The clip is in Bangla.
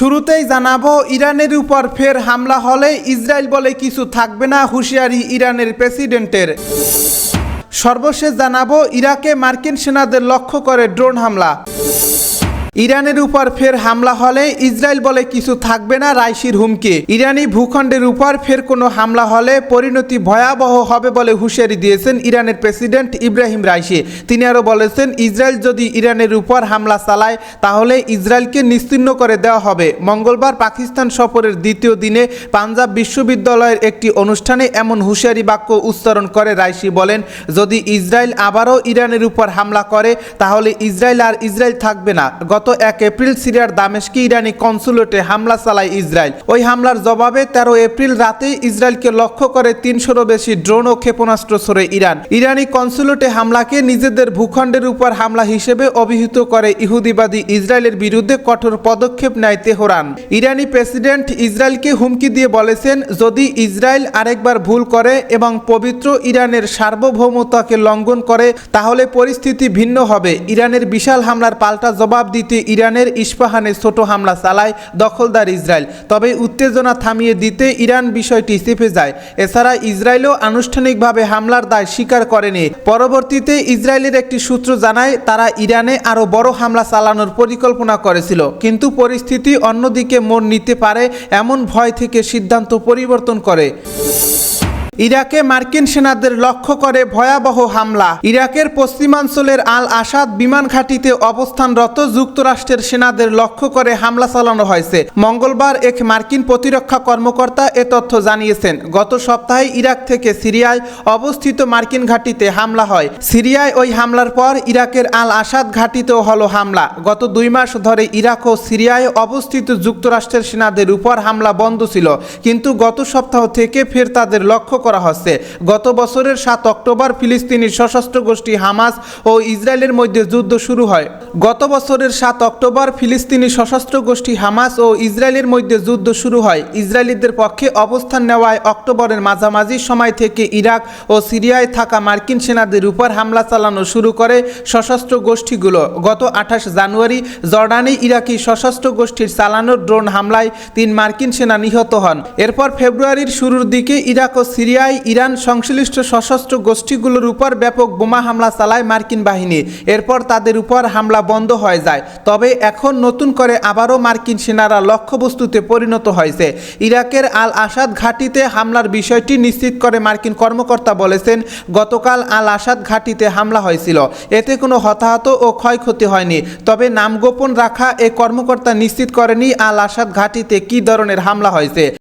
শুরুতেই জানাব, ইরানের উপর ফের হামলা হলে ইসরায়েল বলে কিছু থাকবে না হুঁশিয়ারি ইরানের প্রেসিডেন্টের। সর্বশেষ জানাব, ইরাকে মার্কিন সেনাদের লক্ষ্য করে ড্রোন হামলা। ইরানের উপর ফের হামলা হলে ইসরায়েল বলে কিছু থাকবে না রাইসির হুমকি। ইরানি ভূখণ্ডের উপর ফের কোনো হামলা হলে পরিণতি ভয়াবহ হবে বলে হুঁশিয়ারি দিয়েছেন ইরানের প্রেসিডেন্ট ইব্রাহিম রাইসি। তিনি আরও বলেছেন, ইসরায়েল যদি ইরানের উপর হামলা চালায়, তাহলে ইসরায়েলকে নিশ্চিহ্ন করে দেওয়া হবে। মঙ্গলবার পাকিস্তান সফরের দ্বিতীয় দিনে পাঞ্জাব বিশ্ববিদ্যালয়ের একটি অনুষ্ঠানে এমন হুঁশিয়ারি বাক্য উচ্চারণ করে রাইসি বলেন, যদি ইসরায়েল আবারও ইরানের উপর হামলা করে, তাহলে ইসরায়েল আর ইসরায়েল থাকবে না। গত এক এপ্রিল সিরিয়ার দামেস্কে ইরানি কনসুলেটে হামলা চালায় ইসরায়েল। ওই হামলার জবাবে তেরো এপ্রিল রাতে ইসরায়েলকে লক্ষ্য করে তিনশোরও বেশি ড্রোন ও ক্ষেপণাস্ত্র ছড়ে ইরান। ইরানি কনসুলেটে হামলাকে নিজেদের ভূখণ্ডের উপর হামলা হিসেবে অভিহিত করে ইহুদিবাদী ইসরায়েলের বিরুদ্ধে কঠোর পদক্ষেপ নেয় তেহরান। ইরানি প্রেসিডেন্ট ইসরায়েলকে হুমকি দিয়ে বলেছেন, যদি ইসরায়েল আরেকবার ভুল করে এবং পবিত্র ইরানের সার্বভৌমতাকে লঙ্ঘন করে, তাহলে পরিস্থিতি ভিন্ন হবে। ইরানের বিশাল হামলার পাল্টা জবাব দিতে ইরানের ইস্পাহানে ছোট হামলা চালায় দখলদার ইসরায়েল। তবে উত্তেজনা থামিয়ে দিতে ইরান বিষয়টি চেপে যায়। এছাড়া ইসরায়েলও আনুষ্ঠানিকভাবে হামলার দায় স্বীকার করেনি। পরবর্তীতে ইসরায়েলের একটি সূত্র জানায়, তারা ইরানে আরও বড় হামলা চালানোর পরিকল্পনা করেছিল। কিন্তু পরিস্থিতি অন্যদিকে মোড় নিতে পারে, এমন ভয় থেকে সিদ্ধান্ত পরিবর্তন করে। ইরাকে মার্কিন সেনাদের লক্ষ্য করে ভয়াবহ হামলা। ইরাকের পশ্চিমাঞ্চলের আল আসাদ বিমান ঘাঁটিতে অবস্থানরত যুক্তরাষ্ট্রের সেনাদের লক্ষ্য করে হামলা চালানো হয়েছে। মঙ্গলবার এক মার্কিন প্রতিরক্ষা কর্মকর্তা এ তথ্য জানিয়েছেন। গত সপ্তাহে ইরাক থেকে সিরিয়ায় অবস্থিত মার্কিন ঘাঁটিতে হামলা হয়। সিরিয়ায় ওই হামলার পর ইরাকের আল আসাদ ঘাঁটিতেও হলো হামলা। গত দুই মাস ধরে ইরাক ও সিরিয়ায় অবস্থিত যুক্তরাষ্ট্রের সেনাদের উপর হামলা বন্ধ ছিল। কিন্তু গত সপ্তাহ থেকে ফের তাদের লক্ষ্য করা হচ্ছে। গত বছরের সাত অক্টোবর ফিলিস্তিনি সশস্ত্র গোষ্ঠী হামাস ও ইসরায়েলের মধ্যে যুদ্ধ শুরু হয়। গত বছরের সাত অক্টোবর ফিলিস্তিনি সশস্ত্র গোষ্ঠী হামাস ও ইসরায়েলের মধ্যে যুদ্ধ শুরু হয়। ইসরায়েলিদের পক্ষে অবস্থান নেওয়ায় অক্টোবরের মাঝামাঝি সময় থেকে ইরাক ও সিরিয়ায় থাকা মার্কিন সেনাদের উপর হামলা চালানো শুরু করে সশস্ত্র গোষ্ঠীগুলো। গত আঠাশ জানুয়ারি জর্ডানে ইরাকি সশস্ত্র গোষ্ঠীর চালানো ড্রোন হামলায় তিন মার্কিন সেনা নিহত হন। এরপর ফেব্রুয়ারির শুরুর দিকে ইরাক ও সিরিয়ায় ইরান সংশ্লিষ্ট সশস্ত্র গোষ্ঠীগুলোর উপর ব্যাপক বোমা হামলা চালায় মার্কিন বাহিনী। এরপর তাদের উপর হামলা বন্ধ হয়ে যায়। তবে এখন নতুন করে আবারও মার্কিন সেনারা লক্ষ্যবস্তুতে পরিণত হয়েছে। ইরাকের আল আসাদ ঘাঁটিতে হামলার বিষয়টি নিশ্চিত করে মার্কিন কর্মকর্তা বলেছেন, গতকাল আল আসাদ ঘাঁটিতে হামলা হয়েছিল। এতে কোনো হতাহত ও ক্ষয়ক্ষতি হয়নি। তবে নাম গোপন রাখা এ কর্মকর্তা নিশ্চিত করেনি আল আসাদ ঘাঁটিতে কী ধরনের হামলা হয়েছে।